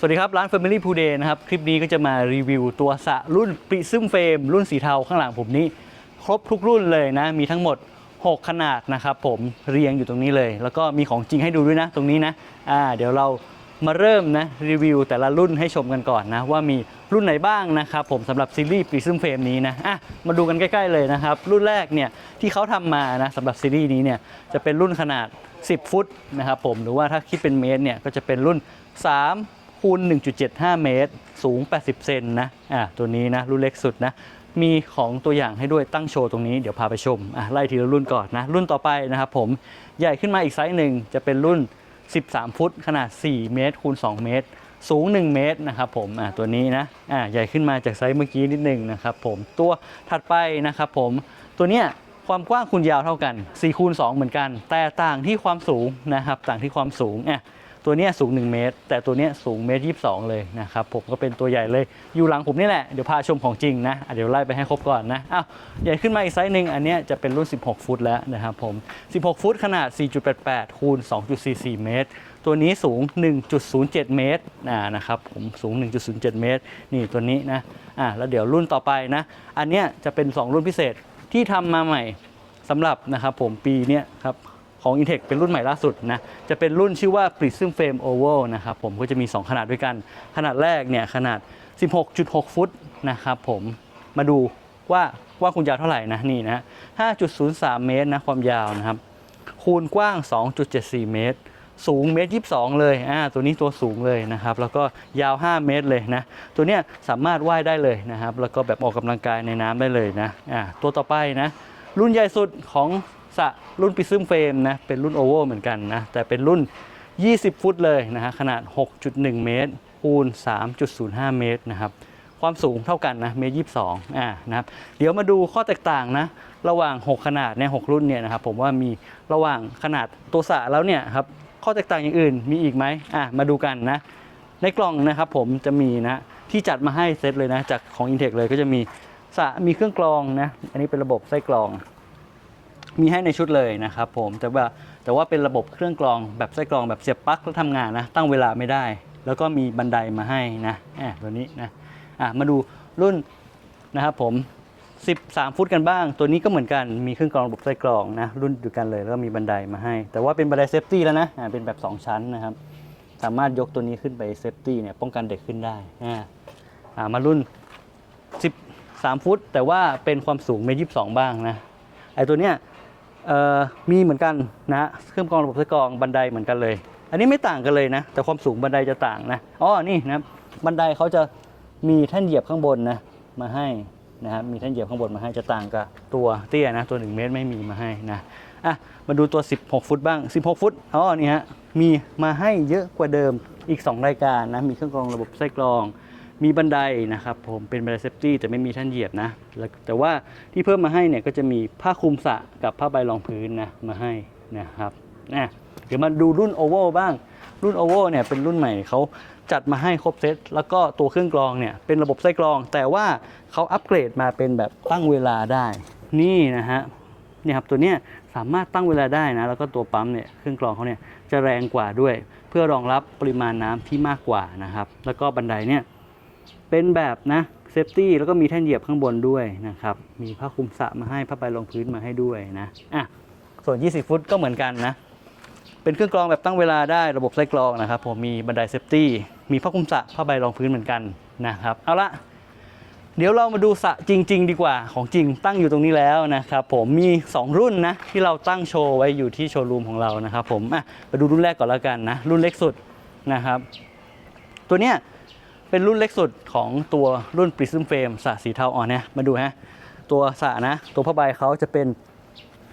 สวัสดีครับ ร้าน Family p o o Day นะครับ คลิปนี้ก็จะมารีวิวตัวสระรุ่น Prism Frame รุ่นสีเทาข้างหลังผมนี้ ครบทุกรุ่นเลยนะ มีทั้งหมด 6 ขนาดนะครับผมเรียงอยู่ตรงนี้เลย แล้วก็มีของจริงให้ดูด้วยนะ ตรงนี้นะอ่าเดี๋ยวเรามาเริ่มนะรีวิวแต่ละรุ่นให้ชมกันก่อนนะ ว่ามีรุ่นไหนบ้างนะครับผมสำหรับซีรีส์ Prism Frame นี้นะอะมาดูกันใกล้ ๆ เลยนะครับ รุ่นแรกเนี่ยที่เขาทำมานะสำหรับซีรีส์นี้เนี่ยจะเป็นรุ่นขนาด 10 ฟุตนะครับผมหรือว่าถ้าคิดเป็นเมตรเนี่ยก็จะเป็นรุ่น 3 คูณ 1.75 เมตร สูง 80 เซนนะ อะตัวนี้นะ รุ่นเล็กสุดนะ มีของตัวอย่างให้ด้วยตั้งโชว์ตรงนี้ เดี๋ยวพาไปชม อะ ไล่ทีละรุ่นก่อนนะ รุ่นต่อไปนะครับผม ใหญ่ขึ้นมาอีกไซส์หนึ่ง จะเป็นรุ่น 13 ฟุต ขนาด 4 เมตร คูณ 2 เมตร สูง 1 เมตรนะครับผม อะตัวนี้นะ อะใหญ่ขึ้นมาจากไซส์เมื่อกี้นิดหนึ่งนะครับผม ตัวถัดไปนะครับผม ตัวเนี้ยความกว้างคูณยาวเท่ากัน4คูณ2เหมือนกัน แต่ต่างที่ความสูงนะครับ ต่างที่ความสูงอะ ตัวนี้สูง 1 เมตร แต่ตัวนี้สูงเมตรยีเลยนะครับผมก็เป็นตัวใหญ่เลยอยู่หลังผมนี่แหละเดี๋ยวพาชมของจริงนะเดี๋ยวไล่ไปให้ครบก่อนนะอ้าวใหญ่ขึ้นมาอีกไซส์หนึ่งอันนี้จะเป็นรุ่น 16 ฟุตแล้วนะครับผม 16 ฟุตขนาด 4.88คูณ2.44 เมตร ตัวนี้สูง 1.07 เมตรอ่านะครับผมสูง 1.07 เมตร นี่ตัวนี้นะอ่าแล้วเดี๋ยวรุ่นต่อไปนะ อันนี้จะเป็น 2 รุ่นพิเศษที่ทำมาใหม่สำหรับนะครับผมปีนี้ครับ ของ Intech เป็นรุ่นใหม่ล่าสุดนะ จะเป็นรุ่นชื่อว่า Prism Frame Oval นะครับผมก็จะมี 2 ขนาดด้วยกัน ขนาดแรกเนี่ยขนาด 16.6 ฟุตนะครับผมมาดูว่าว่าคุณยาวเท่าไหร่นะนี่นะ5.03 เมตรนะความยาวนะครับ คูณกว้าง 2.74 เมตร สูงเมตร22 เลยอ่าตัวนี้ตัวสูงเลยนะครับ แล้วก็ยาว 5 เมตรเลยนะ ตัวเนี้ยสามารถว่ายได้เลยนะครับ แล้วก็แบบออกกำลังกายในน้ำได้เลยนะอ่าตัวต่อไปนะ รุ่นใหญ่สุดของ สระรุ่นปิซึมเฟรมนะเป็นรุ่นโอเวอร์เหมือนกันนะแต่เป็นรุ่น 20 ฟุตเลยนะฮะขนาด 6.1 เมตรคูณ3.05 เมตรนะครับความสูงเท่ากันนะเมตรยีอ่านะครับเดี๋ยวมาดูข้อแตกต่างนะระหว่าง 6 ขนาดในย6รุ่นเนี่ยนะครับผมว่ามีระหว่างขนาดตัวสะแล้วเนี่ยครับข้อแตกต่างอย่างอื่นมีอีกไหมอะมาดูกันนะในกล่องนะครับผมจะมีนะที่จัดมาให้เซตเลยนะจากของ Intech เลยก็จะมีสะมีเครื่องกรองนะอันนี้เป็นระบบไส้กรอง มีให้ในชุดเลยนะครับผมแต่ว่าแต่ว่าเป็นระบบเครื่องกรองแบบไส้กรองแบบเสียบปลั๊กแล้วทำงานนะ ตั้งเวลาไม่ได้ แล้วก็มีบันไดมาให้นะแอบตัวนี้นะอะมาดูรุ่นนะครับผม 13 ฟุตกันบ้าง ตัวนี้ก็เหมือนกันมีเครื่องกรองระบบไส้กรองนะรุ่นเดียวกันเลยแล้วก็มีบันไดมาให้ แต่ว่าเป็นบันไดเซฟตี้แล้วนะอะเป็นแบบ 2 ชั้นนะครับ สามารถยกตัวนี้ขึ้นไปเซฟตี้เนี่ยป้องกันเด็กขึ้นได้อะอะมารุ่น 13 ฟุต แต่ว่าเป็นความสูงเมตรยี่บ้างนะไอตัวเนี้ย มีเหมือนกันนะเครื่องกรองระบบไส้กรองบันไดเหมือนกันเลย อันนี้ไม่ต่างกันเลยนะ แต่ความสูงบันไดจะต่างนะอ๋อนี่นะบบันไดเขาจะมีแท่นเหยียบข้างบนนะมาให้นะครับมีแท่นเหยียบข้างบนมาให้จะต่างกับตัวเตี้ยนะตัว 1 เมตรไม่มีมาให้นะอะมาดูตัว 16 ฟุตบ้าง 16 ฟุตอ๋อนี่ฮะมีมาให้เยอะกว่าเดิมอีก 2 รายการนะมีเครื่องกรองระบบไส้กรอง มีบันไดนะครับผมเป็นบันไดเซฟตี้แต่ไม่มีท่านเหยียบนะแต่ว่าที่เพิ่มมาให้เนี่ยก็จะมีผ้าคลุมสะกับผ้าใบรองพื้นนะมาให้นะครับนะเดี๋ยวมาดูรุ่นโอเวอร์บ้างรุ่นโอเวอร์เนี่ยเป็นรุ่นใหม่เขาจัดมาให้ครบเซตแล้วก็ตัวเครื่องกรองเนี่ยเป็นระบบไส้กรอง แต่ว่าเขาอัปเกรดมาเป็นแบบตั้งเวลาได้ นี่นะฮะเนี่ยครับตัวเนี้ยสามารถตั้งเวลาได้นะแล้วก็ตัวปั๊มเนี่ยเครื่องกรองเขาเนี่ยจะแรงกว่าด้วย เพื่อรองรับปริมาณน้ำที่มากกว่านะครับ แล้วก็บันไดเนี่ย เป็นแบบนะเซฟตี้แล้วก็มีแท่นเหยียบข้างบนด้วยนะครับ มีผ้าคลุมสระมาให้ผ้าใบรองพื้นมาให้ด้วยนะอะส่วน 20 ฟุตก็เหมือนกันนะ เป็นเครื่องกรองแบบตั้งเวลาได้ระบบไส้กรองนะครับผมมีบันไดเซฟตี้มีผ้าคลุมสระผ้าใบรองพื้นเหมือนกันนะครับ เอาละเดี๋ยวเรามาดูสระจริง ๆ ดีกว่าของจริงตั้งอยู่ตรงนี้แล้วนะครับผมมี 2 รุ่นนะที่เราตั้งโชว์ไว้อยู่ที่โชว์รูมของเรานะครับผมอะมาดูรุ่นแรกก่อนแล้วกันนะรุ่นเล็กสุดนะครับ ตัวเนี้ย เป็นรุ่นเล็กสุดของตัวรุ่น Prism Frame สระสีเทาอ่อนเนี่ยมาดูฮะตัวสระนะ ตัวผ้าใบเขาจะเป็น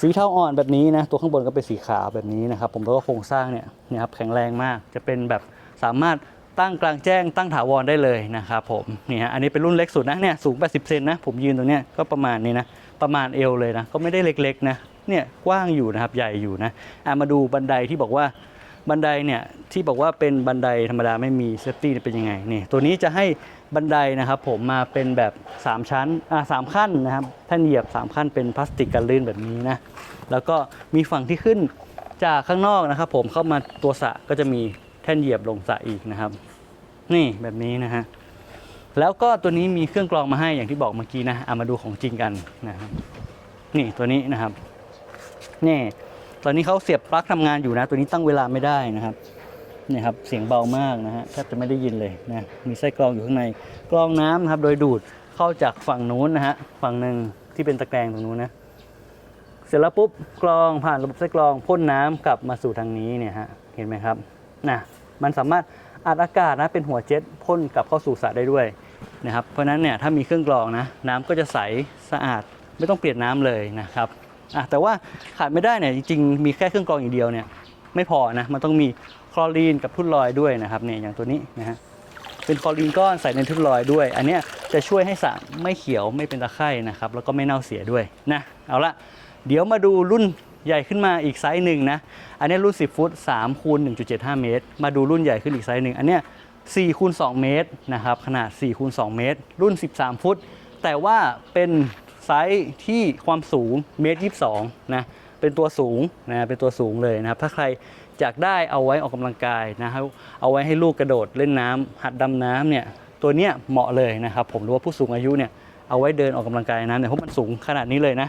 สีเทาอ่อนแบบนี้นะ ตัวข้างบนก็เป็นสีขาวแบบนี้นะครับ ผมแล้วก็โครงสร้างเนี่ยนี่ครับแข็งแรงมากจะเป็นแบบสามารถตั้งกลางแจ้งตั้งถาวรได้เลยนะครับผมนี่ฮะอันนี้เป็นรุ่นเล็กสุดนะเนี่ยสูง 80 เซนนะผมยืนตรงเนี้ยก็ประมาณนี้นะประมาณเอวเลยนะก็ไม่ได้เล็กๆนะเนี่ยกว้างอยู่นะครับใหญ่อยู่นะอะมาดูบันไดที่บอกว่า บันไดเนี่ยที่บอกว่าเป็นบันไดธรรมดาไม่มีเซฟตี้เป็นยังไงนี่ตัวนี้จะให้บันไดนะครับผมมาเป็นแบบ 3 ชั้นอ่าสามขั้นนะครับแท่นเหยียบ 3 ขั้นเป็นพลาสติกกันลื่นแบบนี้นะแล้วก็มีฝั่งที่ขึ้นจากข้างนอกนะครับ ผมเข้ามาตัวสะก็จะมีแท่นเหยียบลงสะอีกนะครับ นี่แบบนี้นะฮะแล้วก็ตัวนี้มีเครื่องกรองมาให้อย่างที่บอกเมื่อกี้นะเอามาดูของจริงกันนะครับนี่ตัวนี้นะครับนี่ ตอนนี้เขาเสียบปลั๊กทำงานอยู่นะ ตัวนี้ตั้งเวลาไม่ได้นะครับนี่ครับเสียงเบามากนะฮะแทบจะไม่ได้ยินเลยนะมีไส้กรองอยู่ข้างในกรองน้ำนะครับ โดยดูดเข้าจากฝั่งนู้นนะฮะฝั่งหนึ่งที่เป็นตะแกรงตรงนู้นนะเสร็จแล้วปุ๊บกรองผ่านระบบไส้กรองพ่นน้ำกลับมาสู่ทางนี้เนี่ยฮะเห็นไหมครับนะมันสามารถอัดอากาศนะเป็นหัวเจ็ตพ่นกลับเข้าสู่สระได้ด้วยนะครับเพราะฉะนั้นเนี่ยถ้ามีเครื่องกรองนะน้ำก็จะใสสะอาดไม่ต้องเปลี่ยนน้ำเลยนะครับ อะแต่ว่าขาดไม่ได้เนี่ยจริงๆ มีแค่เครื่องกรองอย่างเดียวเนี่ยไม่พอนะมันต้องมีคลอรีนกับทุ่นลอยด้วยนะครับเนี่ยอย่างตัวนี้นะฮะเป็นคลอรีนก้อนใส่ในทุ่นลอยด้วย อันเนี้ยจะช่วยให้สระไม่เขียวไม่เป็นตะไคร่นะครับแล้วก็ไม่เน่าเสียด้วยนะเอาละเดี๋ยวมาดูรุ่นใหญ่ขึ้นมาอีกไซส์หนึ่งนะ อันนี้รุ่น 10 ฟุต3คูณ1.75 เมตร มาดูรุ่นใหญ่ขึ้นอีกไซส์หนึ่ง อันเนี้ย4คูณ2เมตรนะครับ ขนาด4คูณ2เมตร รุ่น 13 ฟุต แต่ว่าเป็น ไซส์ที่ความสูงเมตร22นะเป็นตัวสูงนะเป็นตัวสูงเลยนะครับ ถ้าใครอยากได้เอาไว้ออกกำลังกายนะครับเอาไว้ให้ลูกกระโดดเล่นน้ำหัดดำน้ำเนี่ยตัวเนี้ยเหมาะเลยนะครับ ผมรู้ว่าผู้สูงอายุเนี่ยเอาไว้เดินออกกำลังกายน้ำเนี่ยเพราะมันสูงขนาดนี้เลยนะ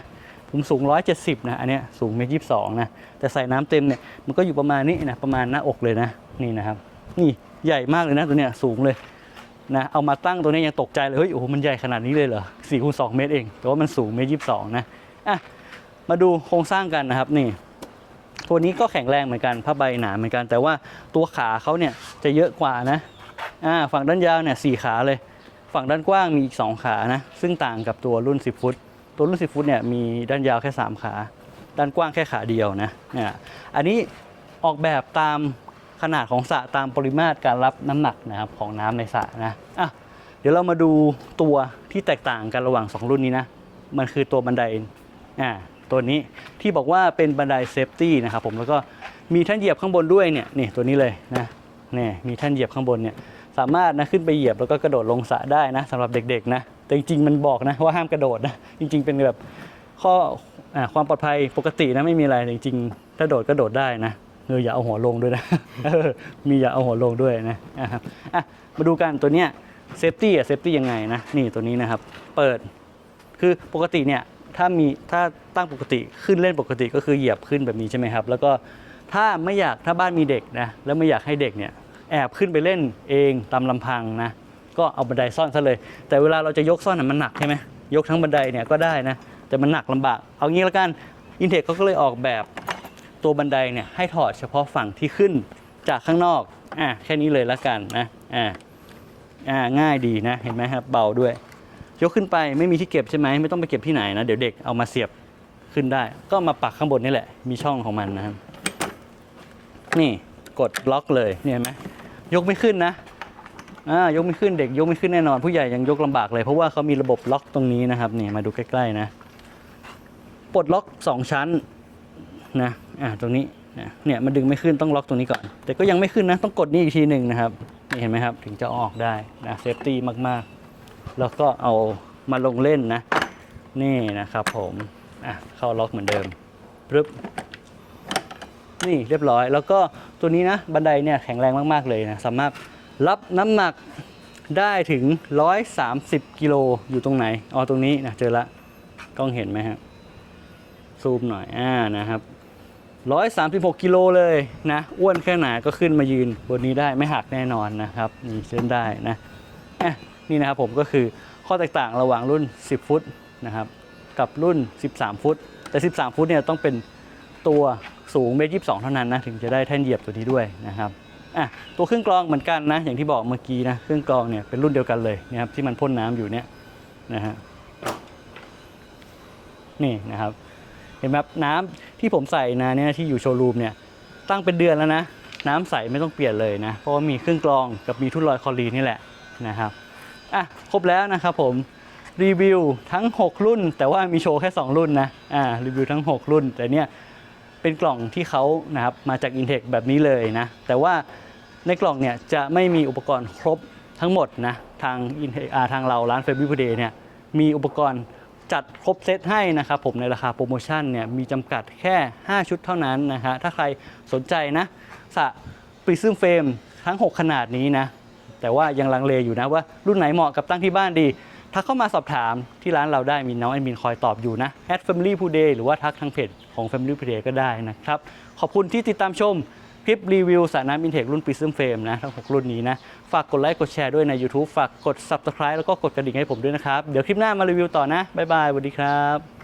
ผมสูง 170 นะอันเนี้ยสูงเมตรยีนะ แต่ใส่น้ำเต็มเนี่ยมันก็อยู่ประมาณนี้นะประมาณหน้าอกเลยนะนี่นะครับ นี่ใหญ่มากเลยนะตัวเนี้ยสูงเลย นะเอามาตั้งตัวนี้ยังตกใจเลยเฮ้ยโอ้โหมันใหญ่ขนาดนี้เลยเหรอ4คูณ2เมตรเอง แต่ว่ามันสูงเมตรยีนะอะมาดูโครงสร้างกันนะครับนี่ตัวนี้ก็แข็งแรงเหมือนกันผ้าใบหนาเหมือนกัน แต่ว่าตัวขาเขาเนี่ยจะเยอะกว่านะอ่าฝั่งด้านยาวเนี่ยสี่ขาเลย ฝั่งด้านกว้างมีอีก2ขานะซึ่งต่างกับตัวรุ่น 10 ฟุต ตัวรุ่น 10 ฟุตเนี่ยมีด้านยาวแค่ 3 ขา ด้านกว้างแค่ขาเดียวนะเนี่ยอันนี้ออกแบบตาม ขนาดของสระตามปริมาตรการรับน้ำหนักนะครับของน้ำในสระนะอะเดี๋ยวเรามาดูตัวที่แตกต่างกันระหว่าง 2 รุ่นนี้นะ มันคือตัวบันไดอ่าตัวนี้ที่บอกว่าเป็นบันไดเซฟตี้นะครับผมแล้วก็มีท่านเหยียบข้างบนด้วยเนี่ยนี่ตัวนี้เลยนะนี่มีท่านเหยียบข้างบนเนี่ยสามารถนะขึ้นไปเหยียบแล้วก็กระโดดลงสระได้นะสำหรับเด็กๆนะแต่จริงๆมันบอกนะว่าห้ามกระโดดนะจริง ๆ เป็นแบบข้ออความปลอดภัยปกตินะไม่มีอะไรจริงๆถ้าโดดก็โดดได้นะ เอออย่าเอาหัวลงด้วยนะมีอย่าเอาหัวลงด้วยนะครับอะมาดูกันตัวเนี้ยเซฟตี้อะเซฟตี้ยังไงนะนี่ตัวนี้นะครับ เปิดคือปกติเนี่ยถ้ามีถ้าตั้งปกติขึ้นเล่นปกติก็คือเหยียบขึ้นแบบนี้ใช่ไหมครับ แล้วก็ถ้าไม่อยากถ้าบ้านมีเด็กนะแล้วไม่อยากให้เด็กเนี่ยแอบขึ้นไปเล่นเองตามลำพังนะก็เอาบันไดซ่อนซะเลย แต่เวลาเราจะยกซ่อนน่ะมันหนักใช่ไหมยกทั้งบันไดเนี่ยก็ได้นะแต่มันหนักลำบาก เอางี้แล้วกันอินเทคเขาก็เลยออกแบบ ตัวบันไดเนี่ยให้ถอดเฉพาะฝั่งที่ขึ้นจากข้างนอกอะแค่นี้เลยแล้วกันนะอ่าอ่าง่ายดีนะเห็นไหมครับเบาด้วย ยกขึ้นไปไม่มีที่เก็บใช่ไหมไม่ต้องไปเก็บที่ไหนนะเดี๋ยวเด็กเอามาเสียบขึ้นได้ ก็มาปักข้างบนนี่แหละมีช่องของมันนะครับ นี่กดล็อกเลยเนี่ยเห็นไหมยกไม่ขึ้นนะอ่ายกไม่ขึ้นเด็กยกไม่ขึ้นแน่นอน ผู้ใหญ่ยังยกลำบากเลย เพราะว่าเขามีระบบล็อกตรงนี้นะครับนี่มาดูใกล้ๆนะปลดล็อกสองชั้นนะ อ่าตรงนี้นะเนี่ยมันดึงไม่ขึ้นต้องล็อกตรงนี้ก่อน แต่ก็ยังไม่ขึ้นนะต้องกดนี่อีกทีหนึ่งนะครับนี่เห็นไหมครับถึงจะออกได้นะเซฟตี้มากๆ แล้วก็เอามาลงเล่นนะ นี่นะครับผมอะเข้าล็อกเหมือนเดิมปึ๊บนี่เรียบร้อย แล้วก็ตัวนี้นะบันไดเนี่ยแข็งแรงมากๆเลยนะสามารถรับน้ำหนักได้ถึง 130 กิโลอยู่ตรงไหนอ๋อตรงนี้นะเจอละกล้องเห็นไหมครับซูมหน่อยอ่านะครับ 136 กิโลเลยนะอ้วนแค่ไหนก็ขึ้นมายืนบนนี้ได้ไม่หักแน่นอนนะครับนี่เส้นได้นะนี่นะครับผมก็คือข้อแตกต่างระหว่างรุ่น 10 ฟุตนะครับกับรุ่น 13 ฟุต แต่ 13 ฟุตเนี่ยต้องเป็นตัวสูงเมตรยีเท่านั้นนะถึงจะได้แท่นเหยียบตัวนี้ด้วยนะครับอะตัวเครื่องกรองเหมือนกันนะอย่างที่บอกเมื่อกี้นะเครื่องกรองเนี่ยเป็นรุ่นเดียวกันเลยนะครับที่มันพ่นน้ำอยู่เนี่ยนะฮะนี่นะครับ เห็นไหมครับน้ำที่ผมใส่นะเนี่ยที่อยู่โชว์รูมเนี่ยตั้งเป็นเดือนแล้วนะ น้ำใสไม่ต้องเปลี่ยนเลยนะ เพราะว่ามีเครื่องกรองกับมีทุ่นลอยคลอรีนนี่แหละนะครับอะครบแล้วนะครับผมรีวิวทั้ง 6 รุ่น แต่ว่ามีโชว์แค่ 2 รุ่นนะอ่ารีวิวทั้ง 6 รุ่น แต่เนี่ยเป็นกล่องที่เขานะครับมาจาก Intech แบบนี้เลยนะ แต่ว่าในกล่องเนี่ยจะไม่มีอุปกรณ์ครบทั้งหมดนะ ทาง Intech อ่าทางเราร้าน f a b r i c Day เนี่ยมีอุปกรณ์ จัดครบเซตให้นะครับผมในราคาโปรโมชั่นเนี่ยมีจำกัดแค่ 5 ชุดเท่านั้นนะฮะถ้าใครสนใจนะสะปริซึมเฟรมทั้ง 6 ขนาดนี้นะ แต่ว่ายังลังเลอยู่นะว่ารุ่นไหนเหมาะกับตั้งที่บ้านดี ทักเข้ามาสอบถามที่ร้านเราได้มีน้องแอดมินคอยตอบอยู่นะ at family p u d a y หรือว่าทักทางเพจของ family p u d a y ก็ได้นะครับ ขอบคุณที่ติดตามชม คลิปรีวิวสระน้ำอินเทกรุ่น Prism Frame นะทั้ง6รุ่นนี้นะ ฝากกดไลค์กดแชร์ด้วยใน YouTube ฝากกด Subscribe แล้วก็กดกระดิ่งให้ผมด้วยนะครับ เดี๋ยวคลิปหน้ามารีวิวต่อนะ บ๊ายบายสวัสดีครับ